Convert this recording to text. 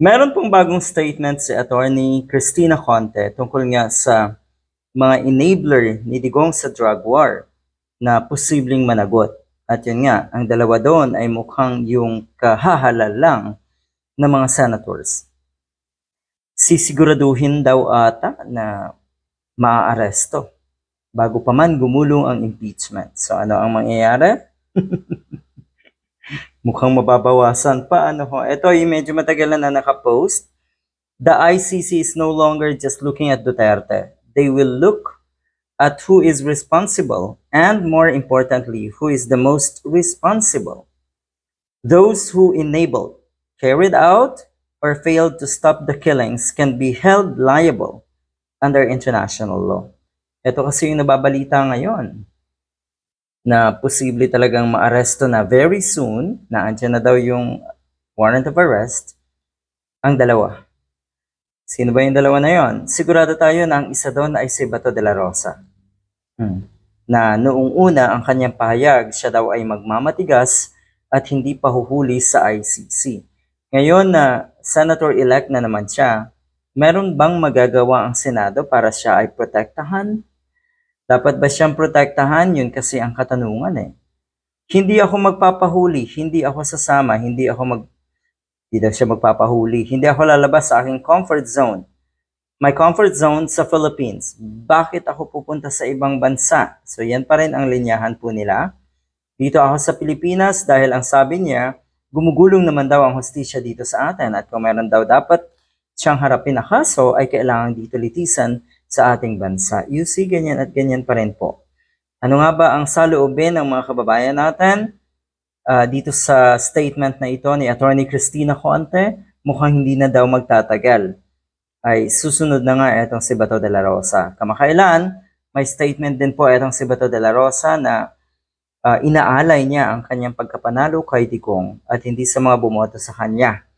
Meron pong bagong statement si Attorney Christina Conte tungkol nga sa mga enabler ni Digong sa drug war na posibleng managot. At yun nga, ang dalawa doon ay mukhang yung kahahalal lang ng mga senators. Sisiguraduhin daw ata na maaaresto bago pa man gumulong ang impeachment. So ano ang mangyayari? Mukhang mababawasan pa. Ano ho? Ito yung medyo matagal na nakapost. The ICC is no longer just looking at Duterte. They will look at who is responsible and more importantly, who is the most responsible. Those who enabled, carried out, or failed to stop the killings can be held liable under international law. Ito kasi yung nababalita ngayon na posible talagang maaresto na very soon, na andyan na daw yung warrant of arrest, ang dalawa. Sino ba yung dalawa na yon? Sigurado tayo na ang isa doon ay si Bato de la Rosa. Hmm. Na noong una ang kanyang pahayag, siya daw ay magmamatigas at hindi pa huhuli sa ICC. Ngayon na senator-elect na naman siya, meron bang magagawa ang Senado para siya ay protektahan? Dapat ba siyang protektahan? Yun kasi ang katanungan eh. Hindi ako magpapahuli, hindi ako sasama, hindi ako mag... Hindi daw siya magpapahuli, hindi ako lalabas sa aking comfort zone. My comfort zone sa Philippines. Bakit ako pupunta sa ibang bansa? So yan pa rin ang linyahan po nila. Dito ako sa Pilipinas dahil ang sabi niya, gumugulong naman daw ang hostisya dito sa atin at kung meron daw dapat siyang harapin na kaso ay kailangan dito litisan sa ating bansa. You see, ganyan at ganyan pa rin po. Ano nga ba ang saloobin ng mga kababayan natin? Ah, dito sa statement na ito ni Attorney Christina Conte, mukhang hindi na daw magtatagal. Ay susunod na nga itong si Bato de la Rosa. Kamakailan, may statement din po itong si Bato de la Rosa na ah, inaalay niya ang kanyang pagkapanalo kay Digong at hindi sa mga bumoto sa kanya.